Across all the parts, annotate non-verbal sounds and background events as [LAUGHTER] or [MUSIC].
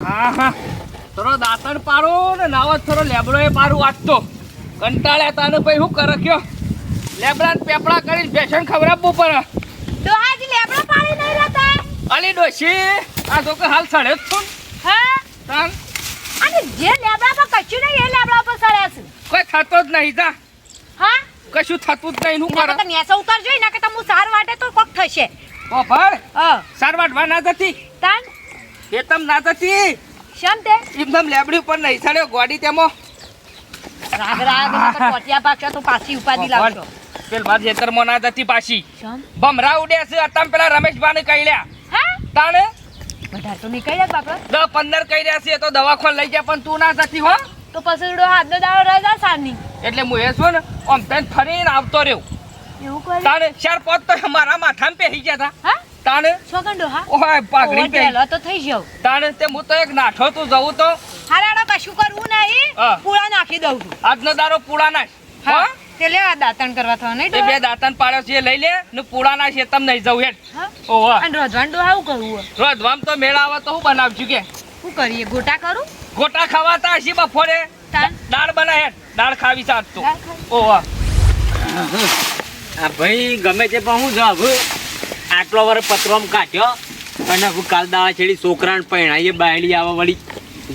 હા હા થોડો દાંતણ પારો ને નાવો થોડો લેબડો એ પારું વાંચતો કંટાળ્યા તાને ભાઈ શું કરે કયો? લેબડા ને પેપડા કરીને ભેસણ ખવડાવવું પડે. તો આજ લેબડો પાડી નહીં રહેતા? અલી ડોશી આ તો હાલ સડે જ છું. હા? તાન. અને જે લેબડા પર કચ્યું નહીં એ લેબડા પર સડ્યા છે. કોઈ થતો જ નહીં તા હા? કશું થતું જ નહીં હું ના તમે એસા ઉતાર જોઈ ને કે તમે સાર વાટે તો કોક થશે. ઓ ભર હા. સારવાટવા ના જતી તાન. એ તમ ના થતી. શમ તે? એકદમ લેબડી ઉપર નહીં સડ્યો ગોડી તેમાં. રાગ રાગ નકર પોટિયા તો પાછી ઉપાધી લાવશો. પેલ બાર ખેતરમાં ના થતી પાછી. બમરા ઉડે છે અતમ પેલા રમેશભાને કહી લ્યા. હા? તાણે? બધા તો નીકળી જાય બાપા. દસ પંદર કહી રહ્યા છે તો દવાખાન લઈ જાય પણ તું ના થતી હો. તો પછી ઉડો હાથનો દાવો રહી જા સારની. એટલે હું એ છું ને આમ પેન ફરીને આવતો રહ્યો. એવું કરે? તાણે ચાર પોત તો મારા માથામાં પહેરી ગયા હતા હા? તાણે? છોકંડો હા? ઓય પાઘડી પહેલો તો થઈ જાવ તાણે તે હું તો એક નાઠો તું જવું તો. હારાડો કશું કરવું નહીં. પૂળા નાખી દઉં છું. આજનો દારો પૂળા નાખ. હા તે લે આ દાંતણ કરવા થવા નહીં તે બે દાંતન પાડ્યો છે લઈ લે ને પૂળા ના છે તમ નહીં જવું હેડ. ઓહો. અને રોજવાન હું કરવું રોધવામ તો મેળા આવે તો હું બનાવશું કે. શું કરીએ? ગોટા કરું ગોટા ખવાતા હશી બપોરે. તાન દાળ બનાય હેડ. દાળ ખાવી સાત તો. ઓહો. આ ભાઈ ગમે તે પણ હું જાવ આટલો વાર પતરોમ કાઢ્યો. અને હું કાલ દાવા છેડી છોકરાને પહેણાઈએ, બાયડી આવે વળી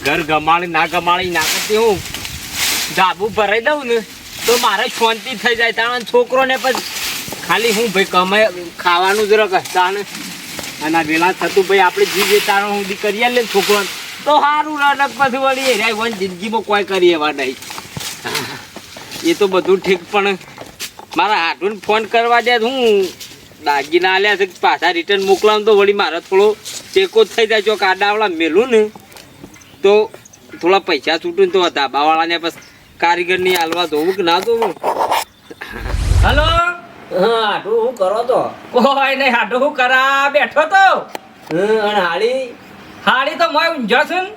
ઘર ગમાડી, ના ગમાડી, ના કરતી હું. ધાબુ ભરાઈ દઉં ને, તો મારે શાંતિ થઈ જાય. તાણ છોકરોને પણ ખાલી હું ભાઈ કમે ખાવાનું જ રખ ને. અને વેલા થતું ભાઈ આપણે જીવે તાણ હું દી કરી લે છોકરો તો સારું રડક પછી વળી એ રહ્યા વન જિંદગીમાં કોઈ કરી એવા નહીં. એ તો બધું ઠીક પણ મારા હાટુને ફોન કરવા દે હું દાગીના આલ્યા છે પાછા રિટર્ન મોકલાવ તો વળી મારે થોડો ટેકો થઈ જાય. જો કાડાવાળા મેલું ને તો થોડા પૈસા છૂટું ને તો ધાબાવાળાને બસ કારીગરની હાલવા ધોવું કે ના ધોવું? હલો? હા હું કરો તો? કોઈ નહીં હાડો હું કરા બેઠો તો. અને હાડી? હાડી તો મોય ઊંઝો છું ને.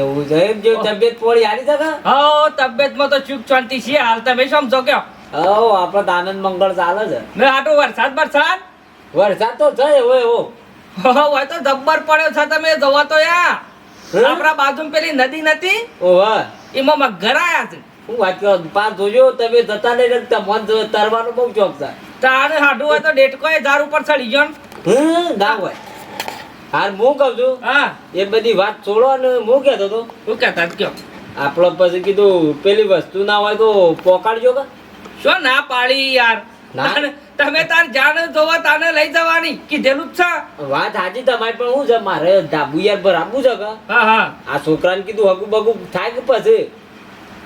એવું છે જો તબિયત થોડી હારી શકે હો તબિયતમાં તો ચૂક ચાંતી છે. હાલ તમે સમજો કે હો આપણે આનંદ મંગળ ચાલે છે. ને હાટો વરસાદ વરસાદ? વરસાદ તો છે હોય એવો. હો હોય તો જબ્બર પડ્યો છે તમે જવા તો યા. હં? આપણા બાજુ પેલી નદી નથી? ઓહો. એમાં આયા છે. હું વાત કરો પાર જોજો તમે જતા નહીં રખતા મન તરવાનો બહુ ચોક થાય તારે હાડું હોય તો ડેટકો એ ઝાડ ઉપર ચડી ગયો હમ ના હોય. હાર હું કહું છું હા. એ બધી વાત છોડો ને હું કહેતો તો શું કહેતા હતા કયો. આપણો પછી કીધું પેલી વસ્તુ ના હોય તો પોકાડજો કે. શું ના પાડી યાર? ના. તમે તાર જાણ જોવા તાને લઈ જવાની. કીધેલું જ છે. વાત હાજી તમારી પણ હું છે મારે ધાબુ પર ભરાવવું છે કે? હા હા. આ છોકરાને કીધું હગું બગું થાય કે પછી?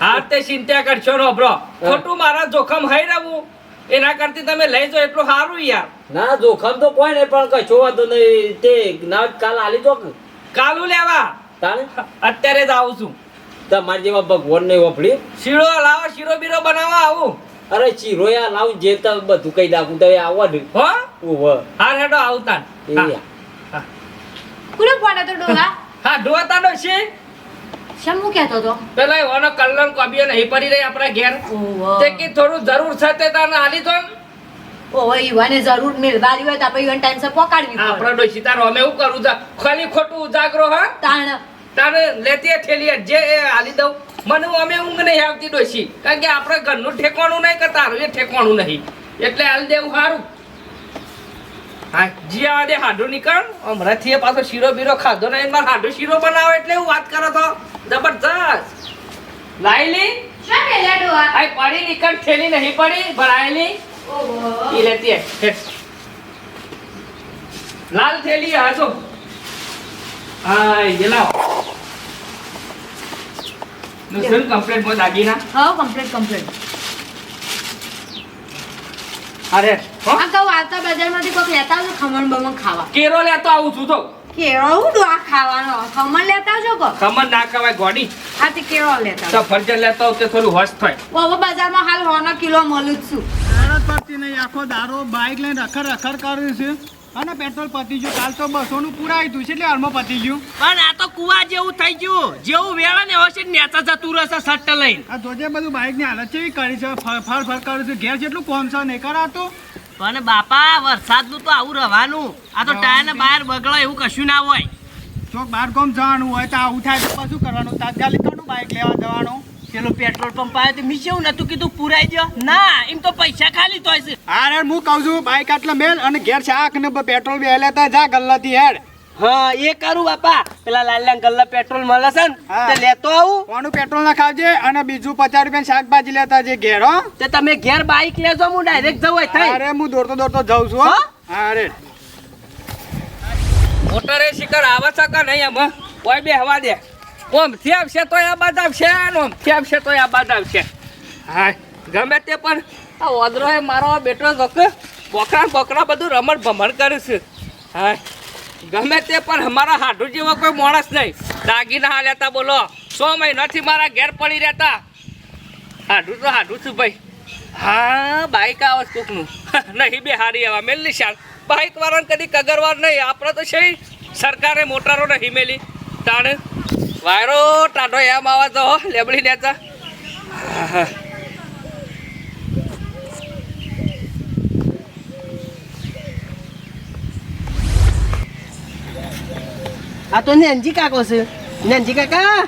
હા તે ચિંતા કરશો નો બ્રો. ખોટું મારા જોખમ હઈ રહું એના કરતી તમે લઈ જાઓ એટલું સારું યાર. ના જોખમ તો કોઈ નહીં પણ કશો વાંધો નહીં. તે ના કાલ આલી કે? કાલું લેવા. તાને અત્યારે જ આવું છું. તમારી જેવા ભગવાન નહીં વફડી શીરો લાવો શીરો બીરો બનાવવા આવું. અરે ચીરો યાર લાવું જે તો બધું કહી નાખું તો આવવા દે. હો? ઓહો હા હેડો આવતા એ હા. યા. કુલે ફોન હતો હા ડોતા નો છે? શમુ હું કહેતો તો પેલા એવાનો કલર કોબીઓ નહીં પડી રહી આપણા ઘેર. ઓહો તે કે થોડું જરૂર છે તે તાને આલી દો ને. ઓહો ઈવાને જરૂર મેળવારી હોય તો આપણે ઈવાને ટાઈમસર પહોંચાડવી પડે. આપણો ડોશી તારો અમે એવું કરું તા ખાલી ખોટું ઉજાગરો હા? તાણ. તારે લેતી ઠેલી જે એ આલી દઉં. મને અમે ઊંઘ નહીં આવતી ડોશી. કારણ કે આપણે ઘરનું ઠેકવાનું નહીં કરતા એ ઠેકવાનું નહીં. એટલે હાલ દેવું સારું હા જી આ દે હાડું નીકળ. હમણાંથી એ પાછો શીરો બીરો ખાધો નહીં મારે હાડું શીરો બનાવે એટલે એવું વાત કરો તો. જબરજસ્ત. મેલ્યા ડોહા? પડી નીકળ થેલી નહીં પડી ભરાયેલી ઓહો. ઈ લેતી હે લાલ થેલી હા જો. હા એ લાવો. નુસરત કમ્પ્લેટ મો દાગીના હા કમ્પ્લીટ કમ્પ્લીટ અરે હો? આ કહું આવતા બજારમાંથી કોઈક લેતા આવજો ખમણ બમણ ખાવા. કેરો લેતો આવું છું તો. કેળો હું આ ખાવાનો? ખમણ લેતા આવજો કો ખમણ ના કવાય ગોડી. હા તે કેળો લેતા. સફરજન લેતો આવું તે થોડું હોશ થાય. ઓ બજાર બજારમાં હાલ હોનો કિલો મળું જ છું. આડત પડતી નહીં આખો દારો બાઇક લઈને રખર રખર કર્યું છે. અને પેટ્રોલ પતી ગયું કાલ તો બસો નું પુરાયું છે એટલે હાલમાં પતી ગયું પણ આ તો કુવા જેવું થઈ ગયું. જેવું વેળા ને હશે નેતા જતું રહેશે સટ્ટ લઈને. આ જોજે બધું બાઇકની હાલત કેવી કરી છે? ફર ફર ફર કર્યું છે. ઘેર જેટલું કોમ છે નહીં કરાતું. પણ બાપા વરસાદનું તો આવું રહેવાનું. આ તો ટાયર ને બહાર બગડો એવું કશું ના હોય. જો બાર ગામ જવાનું હોય તો આવું થાય તો પછી શું કરવાનું? તાત્કાલિક કોનું બાઇક લેવા જવાનું? પેલો પેટ્રોલ પંપ આવ્યો તો મીશે એવું નતું કીધું પુરાઈ ગયો ના એમ તો પૈસા ખાલી તો છે. અરે હું કહું છું બાઈક આટલે મેલ અને ઘેર શાક ને પેટ્રોલ બે લેતા જા ગલ્લાથી હેડ. હા એ કરું બાપા. પેલા લાલ્યા ગલ્લા પેટ્રોલ મળે છે ને હા. લેતો આવું. કોનું પેટ્રોલ ના ખાવજે અને બીજું પચાસ રૂપિયા શાકભાજી લેતા જે ઘેર હો. તે તમે ઘેર બાઈક લેજો હું ડાયરેક્ટ જવું હોય થાય અરે હું દોડતો દોડતો જઉં છું હો. હા? અરે મોટરે શિખર આવે છે કે નહીં આમાં? કોઈ બે હવા દે. ઓમથી છે તો આ બાદ આવશે ઓમ ઓમથી છે તો આ બાદ આવશે. હા, ગમે તે પણ આ ઓદરો એ મારો બેટો જોક બોકરા બોકરા બધું રમણ ભમણ કરે છે. હા, ગમે તે પણ અમારા હાડુ જેવો કોઈ માણસ નહીં. દાગીના હા લેતા બોલો, સો મહિનાથી મારા ઘેર પડી રહેતા. હાડું તો હાડું છું ભાઈ. હા બાઇક આવે કોકનું. [LAUGHS] નહીં બે હારી આવા, મેલ નિશાન બાઇક વાળાને કદી કગરવાર નહીં. આપણે તો છે સરકારે મોટારો નહીં મેલી. તાણ વાયરો, ટાઢો એમ આવા તો લેબડી લેતા આ તો નેનજી કાકો છે. નેનજી કાકા?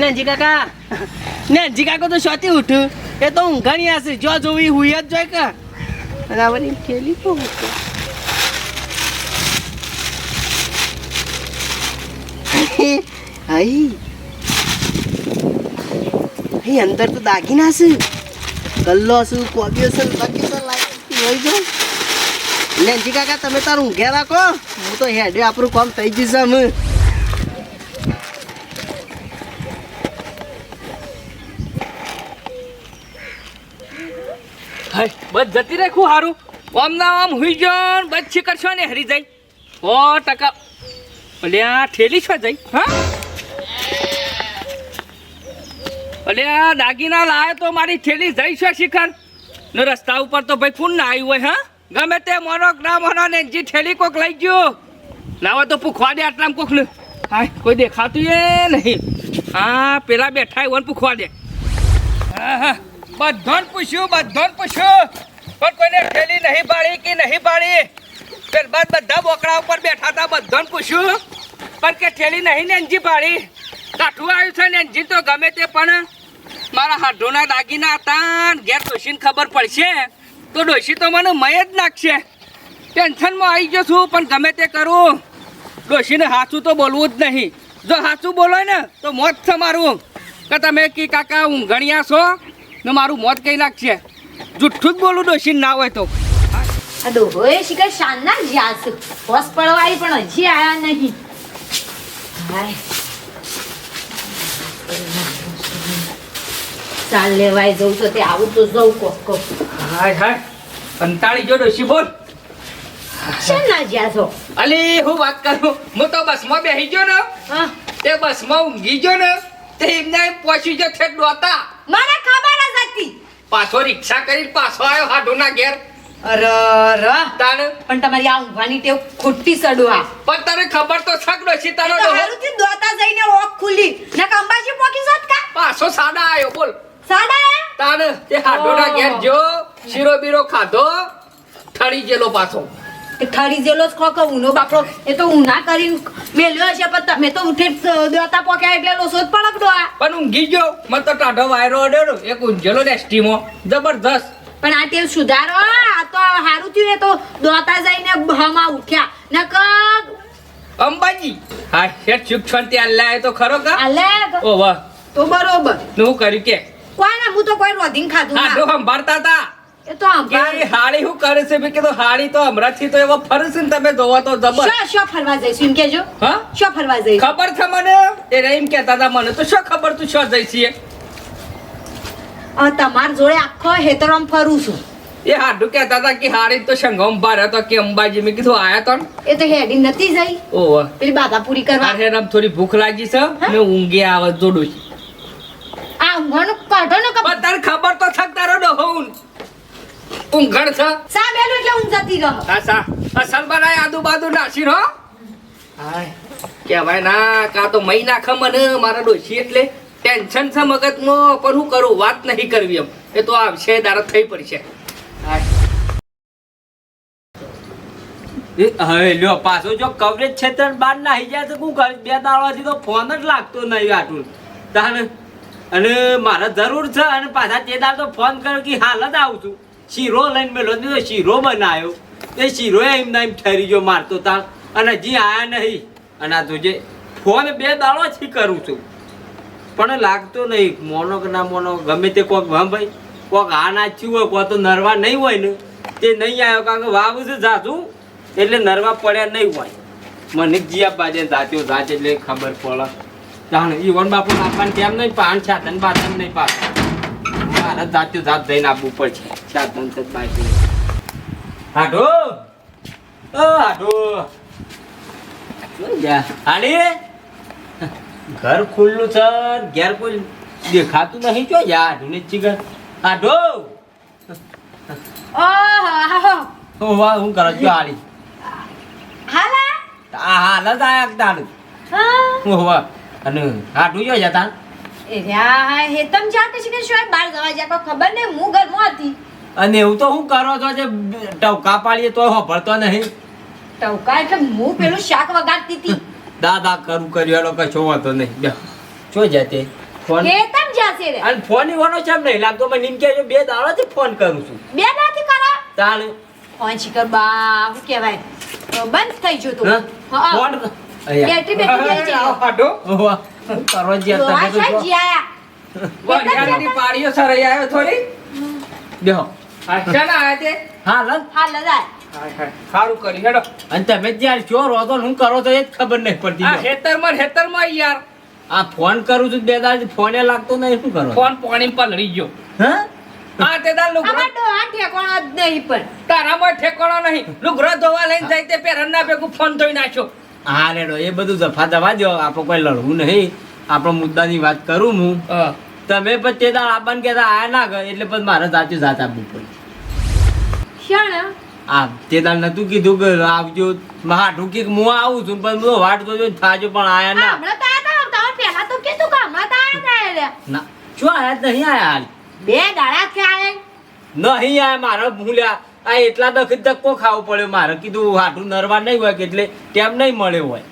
નેનજી કાકા? નેનજી કાકો તો શોથી ઉઠ્યું. એ તો ઊંઘાણી હશે જો જોવી હુઈ જ જોઈ કા. આ બધી થેલી તો હાઈ અહીં અંદર તો દાગીના છે. ગલ્લો છું, કોબીઓ છે, બાકી તો લાઈટ હોય જો. લેન્જી કાકા, તમે તારું ઊંઘ્યા રાખો. હું તો હેડે આપણું કામ થઈ ગયું અમે બસ જતી રાખું હારું. ઓમ ના ઓમ હુઈ ગયો બચ્છી કરશો ને, હરી જાય સો ટકા. અલ્યા, ઠેલી છો જઈ? હા? અલ્યા દાગીના લાવે તો મારી ઠેલી જઈ છે શિખર. ને રસ્તા ઉપર તો ભાઈ ફૂન ના આવ્યું હોય, હા? ગમે તે મોનો ના મોનો ને જી ઠેલી કોક લઈ ગયો. લાવા તો પૂખવા દે આટલામાં કોક ને હા કોઈ દેખાતું એ નહીં. હા, પેલા બેઠા હોય પૂખવા દે. બધાને પૂછ્યું, બધોન પૂછ્યું. પણ કોઈને ઠેલી નહીં પાડી કે નહીં પાડી? પેલ બાદ બધા બોકડા ઉપર બેઠા હતા, બધોન પૂછ્યું. પણ કે ઠેલી નહીં ને એનજી પાડી? કાઠું આવ્યું છે ને એનજી તો ગમે તે પણ. મારા હાડોના દાગીના હતા ઘેર ડોશીને ખબર પડશે. તો ડોશી તો મને મય જ નાખશે. ટેન્શનમાં આવી ગયો છું, પણ ગમે તે કરું. ડોશીને હાચું તો બોલવું જ નહીં. જો સાચું બોલો ને, તો મોત છે મારું. કે તમે કી કાકા ઊંઘણિયા છો? ને મારું મોત કઈ નાખશે? જુઠ્ઠું જ બોલું ડોશીને ના હોય તો. ડોહોએ શિખર શાનના જ્યાં છે. હોસ પડવાય પણ હજી આવ્યા નહીં. હાય. ચાલ લેવાય જવું તો તે આવું તો જવું કોક કોક. હાય હાય. કંટાળી જો ડોશી બોલ. શાના જ્યાં છો? અલી હું વાત કરું? હું તો બસમાં બેસી ગયો ને. હા. તે બસમાં ઊંઘી ગયો ને તે એમને પહોંચી ગયો છે ડોતા. મને ખબર જ હતી પાછો રિક્ષા કરીને પાછો આવ્યો હાડોના ઘેર. અરે ર તાણ? પણ તમારી આ ઊંઘવાની ટેવ ખોટી સડવા પણ તને ખબર તો છક ડોશી તારો તો ડોહો? હારુંથી દોતા જઈને ઓખ ખુલી. ને કંબાજી પોકી જોત કા? પાછો સાડા આવ્યો બોલ. સાડા? આયા? તે હાડોના ઘેર જો શીરો બીરો ખાધો ઠરી ગયેલો પાછો. ઠરી જેલો જ ખો ઊનો બાપડો એ તો ઊના કરીને મેલ્યો હશે પણ તમે તો ઉઠે દોતા પોક્યા એટલે લોસો જ પડક ડોહા પણ ઊંઘી ગયો. મને તો ટાઢો વાયરો અડ્યો એક ઊંઝેલો ને સ્ટીમો જબરદસ્ત પણ આ ટેવ સુધારો આ તો સારું થયું એ તો દોતા જઈને ઉઠ્યા. નકર અંબાજી. હા શેઠ સુખ શાંતિ અલ્લાહ તો ખરો કા? આલે ઓ વાહ. તો બરોબર. નું કર્યું કે? હું તો કોઈ રોધીન ખાધું ના. સંભાળતા હતા. એ તો સંભાળ. હાડી શું કરે છે? મેં કીધું હાળી તો હમણાંથી તો એવો ફરશે ને તમે જોવો તો જબર. શો શો ફરવા જઈશું એમ કેજો હા? શો ફરવા જઈશ? ખબર છે મને? એ એમ કહેતા હતા મને તો શો ખબર તું શો જઈ છીએ તમાર જોડે આખો હેતરમ ફરું છું. એ હાડું કહેતા હતા કે હાડી તો સંગમ ભાર હતો કે અંબાજી. મેં કીધું આયા તો એ તો હેડી નથી જઈ. ઓ પેલી બાધા પૂરી કરવા. મારે આમ થોડી ભૂખ લાગી છે? ને ઊંઘે આવે જોડું છું આ ઊંઘવાનું કાઢો ને કપ તાર ખબર તો થક તારો ડોહો ઊંઘ- ઊંઘણ છે? સા બેલું એટલે ઊંઘ જતી રહો. હા સા. અસલ બનાય આદુ બાદુ નાસી રહો. હાય. કહેવાય ના કા તો મહિના નાખે મને મારા ડોશી એટલે ટેન્શન છે મગજમાં પણ હું કરું? વાત નહીં કરવી એમ. એ તો આવશે દારા થઈ પડશે. હવે લ્યો પાછો જો કવરેજ ક્ષેત્ર બહાર નાહી જાય તો શું કરે બે દાડાથી તો ફોન જ લાગતો નહીં આટલું. તાને અને મારે જરૂર છે અને પાછા તે દાડ તો ફોન કર્યો કે હાલ જ આવું છું. શીરો લઈને મેલો તો શીરો બનાવ્યો એ શીરો એમ એમ ઠરી ગયો મારતો તા અને હજી આયા નહીં. અને આ જે ફોન બે દાડોથી કરું છું. પણ લાગતો નહીં. મોનો કે ના મોનો ગમે તે કોક હા ભાઈ, કોક આ ના થયું હોય કોઈ તો નરવા નહીં હોય ને. તે નહીં આવ્યો કારણ કે વાવું છે જાતું. એટલે નરવા પડ્યા નહીં હોય. મને જીયા બાજે જાત્યો જાત એટલે ખબર પડે. જાણ ઈવન બાપુ આપવાનું કેમ નહીં પાન છાતન બાતન નહીં પાસ મારા જાત્યો જાત જઈને આપવું પડશે. છાતન છે બાજુ હાડો? હાડો. હાડી? ઘર ખુલ્લું છે ઘેર કોઈ દેખાતું નહીં જો યાર ઢૂને ચીગર હાડો? ઓહો ઓ વાહ હું કરો? છો હાડી. હાલા? આ હાલ જ આયા તારું હા. ઓ વાહ અને આઢું જો જતા. એ રહ્યા હેતમ જાતે છે કે શોય બહાર જવા જા કો ખબર નહીં હું ઘરમાં હતી. અને એવું તો હું કરો છો જે ટવકા પાડીએ તો હોભળતો નહીં? ટવકા એટલે હું પેલું શાક વગાડતી હતી. દાદા કરું કર્યું એનો કશો વાંધો નહીં. બે જાતે જતે ફોન હેતમ જાશે રે. અને ફોન ઈવાનો છે નહીં લાગતો? મને એમ કે બે દાડાથી ફોન કરું છું. બે દાથી કરો? તાણ. ફોન શીકર બા હું કહેવાય? બંધ થઈ તું હા. ફોન બેટરી બેટરી જાય કરવા તમે તો શાક જો. પાડીઓ સરાઈ આવ્યો થોડી. બેહો. હા શાના આયા તે? હા લન. હા લગાય હાય, હાય. સારું કરી હેડો. અને તમે જ્યાં છો રહો હું કરો તો એ જ ખબર નહીં પડતી આ લ્યો. હેતરમાં ને યાર. આ ફોન કરું છું બે દાડ ફોને લાગતો નહીં શું કરો? ફોન પાણી પલળી ગયો. હા? હા તે લુગડો આ ઠેકાણો જ નહીં પણ. તારામાં ઠેકોણો નહીં. લુગરો ધોવા લઈને જાય તે પેરન ના ભેગું ફોન ધોઈ નાખ્યો. હા રેડો એ બધું જફા દવા દો આપણે કોઈ લડવું નહીં. આપણો મુદ્દાની વાત કરું હું. તમે પછી તે દાળ આપણને કહેતા આયા ના ગયો એટલે પછી મારે સાચું જાત આપવું પડ્યું આ તે દાળ નતું કીધું કે આવજો. હા ઢૂકી હું આવું છું. પણ હું વાટ જોજો ને થાજો પણ આયા ના. હમણાં તો આયા તા પહેલા તો કીધું કે હમણાં તો આયા તા ના. શું આયા નહીં આયા હાલ? બે દાડા થયા નહીં આયા મારો ભૂલ્યા. આ એટલા દખ ધક્કો ખાવો પડ્યો. મારે કીધું હાટું નરવા નહીં હોય કે એટલે ટેમ નહીં મળ્યો હોય.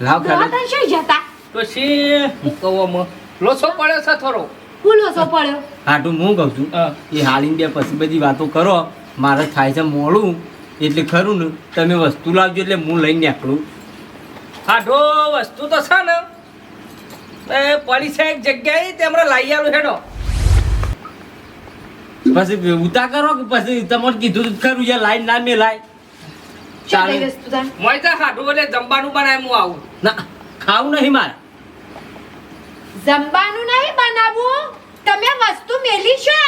લાવ ખાલી. શું જતા? તો શી? હું આમાં? લોસો પડ્યો છે થોડો. ફૂલો સો પડ્યો? હાટું હું કહું છું. હા. એ હાલીને બે પછી બધી વાતો કરો. મારે થાય છે મોડું. એટલે ખરું ને તમે વસ્તુ લાવજો એટલે હું લઈને નીકળું. હાઠો વસ્તુ તો છે ને. એ પડી છે એક જગ્યાએ તેમણે લાવી લાઈ આલું હેડો. પછી ઉતા કરો કે પછી તમારે કીધું ખરું યાર લાઈન ના મેલાય. ચાલે. વસ્તુ મોય તો હાડું એટલે જમવાનું બનાય હું આવું. ના ખાવું નહીં મારે. જમવાનું નહીં બનાવવું તમે વસ્તુ મેલી છો?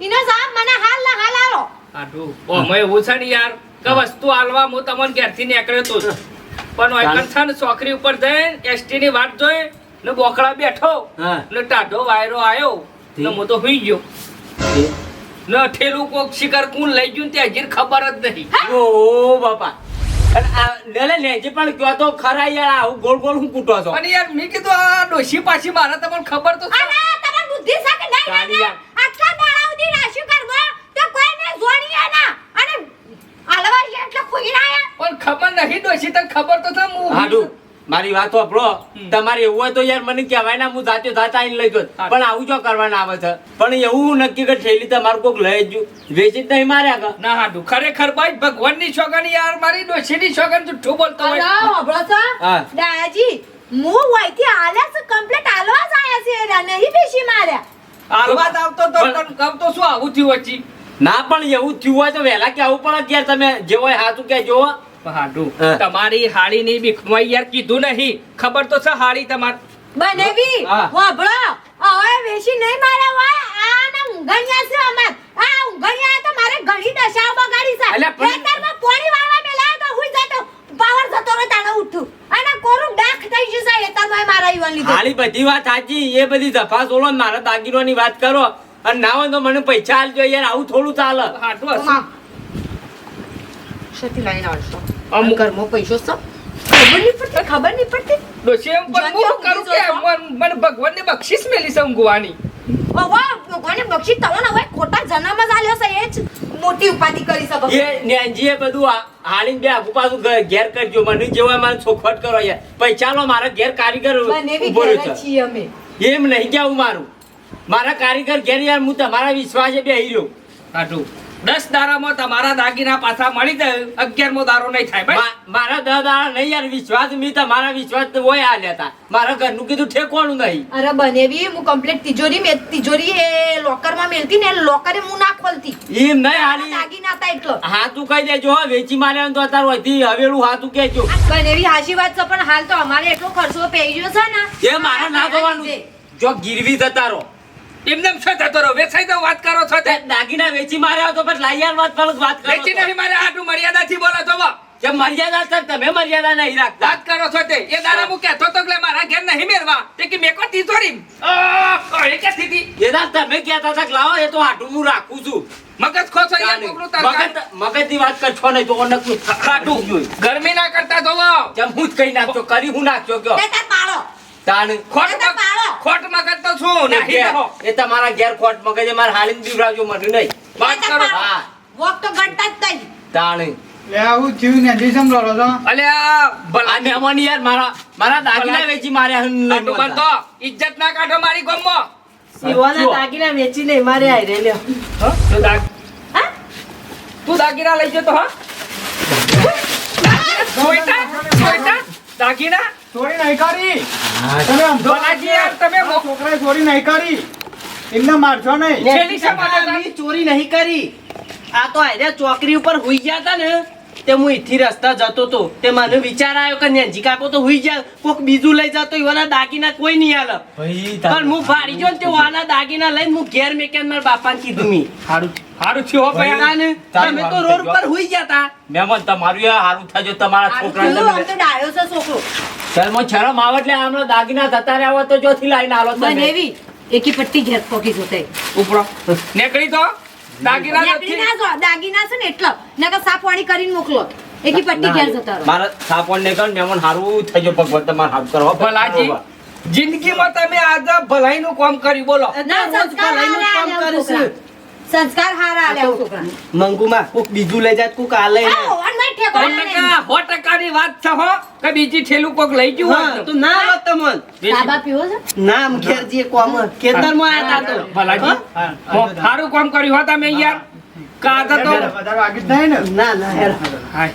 એનો જવાબ મને હાલ ના હાલ આલો હાડું ઓ મેં એવું છે ને યાર કે વસ્તુ આલવા હું તમને ઘેરથી નીકળ્યો તો પણ ઓયકન છે ને છોકરી ઉપર જઈને એસટી ની વાત જોઈ ને બોકડા બેઠો હા. ને ટાઢો વાયરો આવ્યો ને હું તો હુઈ ગયો. એ- ને ઠેલું કોક શિકાર કુણ લઈ ગયું તે હજી ખબર જ નહીં. ઓ બાપા. અને આ લે લે જે પણ કયો તો ખરા યાર આવું ગોળ ગોળ હું કૂટો છો? અને યાર મેં કીધું આ ડોશી પાછી મારે તમને ખબર તો છે. તમે બુદ્ધિ છે નહીં આટલા દાડા સુધી રાશિ કરવો તો કોઈને જોડીએ ના. અને હાલવા એટલે ખુઈ રહ્યા પણ ખબર નહીં ડોશી તને ખબર તો છે હું હાડું મારી વાત વાપરો. તમારે એવું હોય તો યાર મને કહેવાય ના હું જાતે જાત આવીને લઈ જોત. પણ આવું જો કરવાના આવે છે? પણ એવું નક્કી કે થયેલી તમારું કોઈક લઈ જ વેચી જ નહીં માર્યા કા ના હાડું. ખરેખર ભાઈ ભગવાનની છોકરી યાર મારી ડોશીની છોકરી જુઠ્ઠું બોલતો હોય. છો? હા. દાદાજી હું થી આલા છે કમ્પ્લીટ આલવા જ આયા છે એરા નહીં બેસી માર્યા. આલવા જ આવતો તો પણ- કમ તો શું આવું થયું વચ્ચી ના પણ એવું થયું હોય તો વહેલા કે આવું પણ અત્યારે તમે જે હોય હાથું કે જો હાડું હા. તમારી હાડીની બીકમાં યાર કીધું નહીં. ખબર તો છે હાડી તમાર બનેવી વાભળો. હવે વેશી નહીં મારા હોય. આ ના ઊંઘણિયા છે અમાર. આ ઊંઘણિયા તો મારે ઘણી દશાઓ બગાડી છે. એટલે પણ- ખેતરમાં પોણી વાળવા મેલાયો તો હુઈ જતો પાવર જતો રે તાણે ઉઠું. અને કોરું ડાખ થઈ જશે ખેતરમાં મારા ઈવન લીધો. હાલી બધી વાત સાચી એ બધી ઓલો ને મારા દાગીનોની વાત કરો. અને ના હોય તો મને પૈસા આલજો યાર આવું થોડું ચાલે. હાડું હશે. લઈને આવશો? આમ ઘરમાં પૈસો છે ખબર નહીં પડતી? ખબર નહીં પડતી? ડોશી એમ પણ હું કરું કે મન- ભગવાનની બક્ષિસ મેલી છે ઊંઘવાની. હવે ભગવાને બક્ષી તમને હવે ખોટા જન્મ જ આલ્યો છે એ જ મોટી ઉપાધિ કરી શકો એ નેનજીએ બધું આ- હાલીને બે આગુ પાછું ઘેર કરજો મને જેવા મારે ચોખવટ કરો યાર પછી ચાલો મારા ઘેર કારીગર ઊભો રહ્યો છે. અમે. એમ નહીં કેવું મારું. મારા કારીગર ઘેર યાર હું તમારા વિશ્વાસે બે રહ્યો. કાઢું. દસ દારામાં તમારા દાગીના પાછા મળી જાય. અગિયારમો દારો નહીં થાય મારા દાદા નહીં યાર વિશ્વાસ મી તમારા વિશ્વાસ હોય આ લેતા મારા ઘરનું કીધું ઠેકવાનું નહીં. અરે બનેવી હું કમ્પ્લીટ તિજોરી મે તિજોરી એ લોકરમાં મેલતી ને લોકરે હું ના ખોલતી. એમ નહીં હાલી. દાગીના હતા એટલો. હા તું કહી દેજો હો, વેચી માર્યા તો અત્યારે હોયથી હવેલું હા તું કહેજો. બનેવી હાચી વાત છે પણ હાલ તો અમારે એટલો ખર્ચો પઈ ગયો છે ને. એ મારે ના થવાનું. જો ગીરવી જતા રહો. એમને એમ છે જતો રહો વેચાઈ તો વાત કરો છો તે. દાગીના વેચી માર્યા તો પછી લાઈ વાત પર વાત કરો વેચી. નહીં મારે આટલું મર્યાદાથી બોલો તો બા. કે મર્યાદા સર તમે મર્યાદા નહીં રાખતા. વાત કરો છો તે. એ દાડા હું કહેતો તો કે મારા ઘેર નહીં મેરવા તે કે મેકો તીજોરી એ કે સ્થિતિ એના તમે કહેતા હતા કે લાવો એ તો આટલું હું રાખું છું. મગજ ખો છો યાર કોકનું તાર મગજ મગજની વાત કર છો નહીં તો ઓનકનું જોઈ ગરમી ના કરતા જોવો જેમ હું જ કહી નાખજો કરી હું નાખજો કયો તે પાડો. તાણ ખોટ. ખોટ મગજ તો છું એ નહીં તમારા ઘેર ખોટ મગજે મારે હાલીને બીવડાવજો મને નહીં વાત કરો હા. વોક તો ગણતા જ નહીં તાણ લે આવું થયું ને હજી સમજો છો અલ્યા ભલા મહેમાન યાર મારા મારા દાગીના વેચી માર્યા હન નહીં આટલું ઇજ્જત ના કાઢો મારી ગમમાં આઈ રે લ્યો તું દાગ હા? તું દાગીના લઈ જતો હા દાગીના ચોરી નહીં કરી તમે સમજો. ભલાજી યાર તમે છોકરાએ ચોરી નહીં કરી. એમને મારશો નહીં. છેલ્લી ચોરી નહીં કરી. આ તો આયરા ચોકરી ઉપર હુઈ ગયા હતા ને. તે હું ઈથી રસ્તા જતો તો. તે મને વિચાર આવ્યો કે નેનજી કાકો તો હુઈ જાય કોક બીજું લઈ જતો એવાના દાગીના કોઈ નહીં આલે. પણ હું ફાડી જો ને તે વાના દાગીના લઈને હું ઘેર મેકેન મારા બાપાને કીધું મી. હારું હારું થયો હો ભયા તમે તો રોડ પર હુઈ ગયા તા. મેમન તમારું યાર હારું થાજો તમારા છોકરાને તમે તો ડાયો છે છોકરો. શરમો શરમ આવે એટલે આમનો દાગીના થતા રહ્યા તો જોથી લાઈને આલો તમે. એવી. એકી પટ્ટી ઘેર પોકી જોતે. ઉપરો નીકળી તો દાગીના દાગીના જો દાગીના છે ને એટલો. નકર સાફ કરીને મોકલો. એકી પટ્ટી ઘેર જતા રહો. મારા સાપોન ને કર મહેમાન હારું થજો ભગવાન તમારે ભલાજી જિંદગીમાં તમે આજે ભલાઈનું કામ કર્યું બોલો. ના રોજ ભલાઈનું કામ કરીશું. સંસ્કાર હારા આલ્યા છોકરા મંગુમાં કોક બીજું લઈ જાય કોક આ લઈ આ જાય. ઓવનમાં સો ટકા સો વાત છે હો કે બીજી ઠેલું કોક લઈ ગયું હોત તો. તો. ના આવત તમોન. સાબા પીવો છે? નામ ઘેરજી કોમ ખેતરમાં આયા તા તો. ભલાજી. હો, સારું કામ કર્યું હો તમે યાર. કાં તો વધારે વાગી જ ને. ના ના હેર. હાય.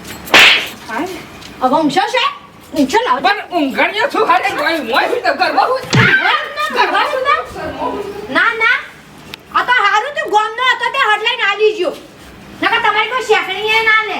હવે ઊંઘશો છે ઊંઘશો લાવો. પણ ઊંઘણીઓ શું હારે કોઈ મોય તો કરવા હોય. કરવા શું આ તો હારું તું ગોમ હતો તે હટલાઈ ના દીજો નકર તમારી કોઈ શેકણીએ ના લે.